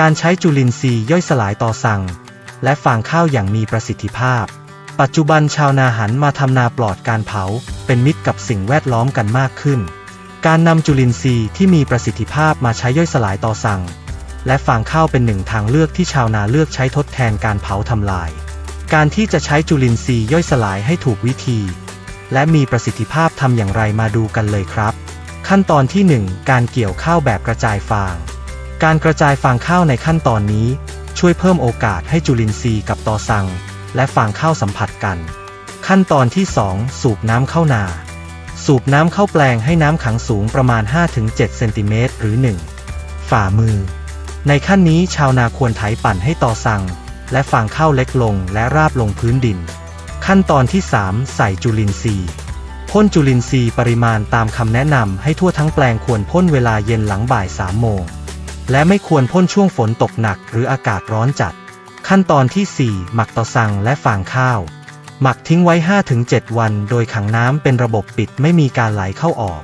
การใช้จุลินทรีย์ย่อยสลายต่อสั่ง และฟางข้าวอย่างมีประสิทธิภาพ ปัจจุบันชาวนาหันมาทำนาปลอดการเผา เป็นมิตรกับสิ่งแวดล้อมกันมากขึ้น การนำจุลินทรีย์ที่มีประสิทธิภาพมาใช้ย่อยสลายต่อสั่ง และฟางข้าวเป็นหนึ่งทางเลือกที่ชาวนาเลือกใช้ทดแทนการเผาทำลาย การที่จะใช้จุลินทรีย์ย่อยสลายให้ถูกวิธี และมีประสิทธิภาพทำอย่างไรมาดูกันเลยครับ ขั้นตอนที่ 1 การเกี่ยวข้าวแบบกระจายฟาง การกระจายฟางข้าวในขั้นตอนนี้ ช่วยเพิ่มโอกาสให้จุลินทรีย์กับตอสัง และฟางข้าวสัมผัสกัน ขั้นตอนที่ 2 สูบน้ำเข้านา สูบน้ำเข้าแปลงให้น้ำขังสูงประมาณ 5-7 เซนติเมตรหรือ 1 ฝ่ามือ ในขั้นนี้ชาวนาควรไถปั่นให้ตอสัง และฟางข้าวเล็กลงและราบลงพื้นดิน ขั้นตอนที่ 3 ใส่จุลินทรีย์พ่นจุลินทรีย์ปริมาณตามคำแนะนำให้ทั่วทั้งแปลงควรพ่นเวลาเย็นหลังบ่าย3โมง และไม่ควรพ่นช่วงฝนตกหนักหรืออากาศร้อนจัด ขั้นตอนที่ 4 หมักต่อสั่งและฟางข้าว หมักทิ้งไว้ 5-7 วัน โดยขังน้ำเป็นระบบปิดไม่มีการไหลเข้าออก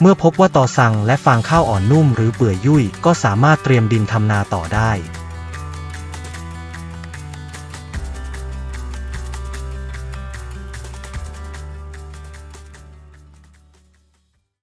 เมื่อพบว่าตอสั่งและฟางข้าวอ่อนนุ่มหรือเปื่อยยุ่ยก็สามารถเตรียมดินทำนาต่อได้